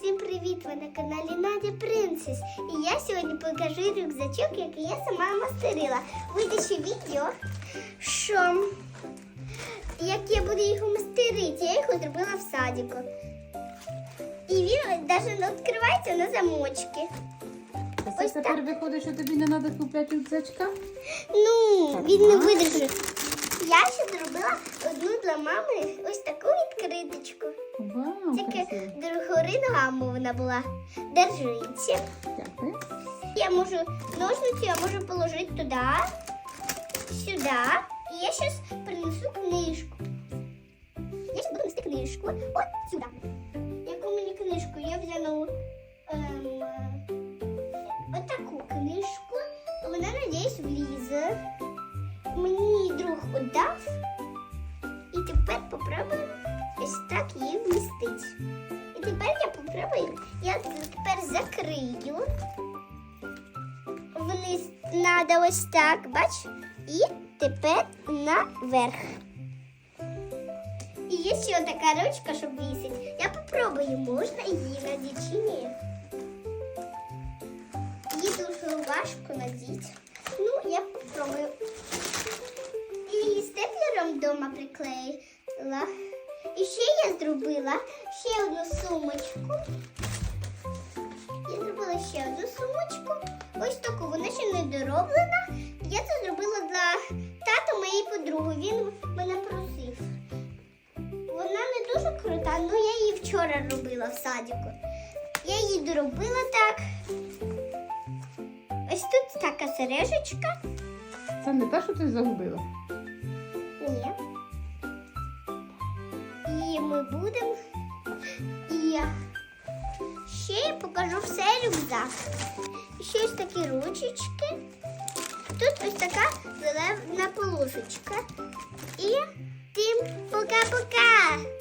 Всім привіт! Ви на каналі Надя Принцес. І я сьогодні покажу рюкзачок, який я сама мастерила. Вийде ще відео, що як я буду його мастерити, я його зробила в садіку. І він навіть не відкривається на замочки. Це Ось тепер виходить, що тобі не треба купляти рюкзачка? Ну, він не видержить. Я ще зробила одну для мами ось таку відкриточку. Вау, Тільки красиво. Догори ногами вона була. Держиться. Дякую. Я можу ножниці, я можу положити туди, сюди. І я зараз принесу книжку. Я зараз буду нести книжку. От сюди. Яку мені книжку? Я взяла ем, отаку книжку. Вона, надіюсь, влізе. Мені друг отдав. Я тепер закрию вниз надо ось так, бач? І тепер наверх. І є ще така ручка, щоб вісить. Я попробую, можна її надіти чи ні. Її дуже важко надіти. Ну, я попробую. І її степлером вдома приклеїла. І ще я зробила ще одну сумочку. Я ще одну сумочку. Ось таку, вона ще не дороблена. Я це зробила для тата моєї подруги. Він мене просив. Вона не дуже крута, але я її вчора робила в садіку. Я її доробила так. Ось тут така сережечка. Це не те, що ти загубила. Ні. І ми будемо. І ще я покажу все рюкзак. Ще ось такі ручечки. Тут ось така зелена полосочка. І тим пока-пока!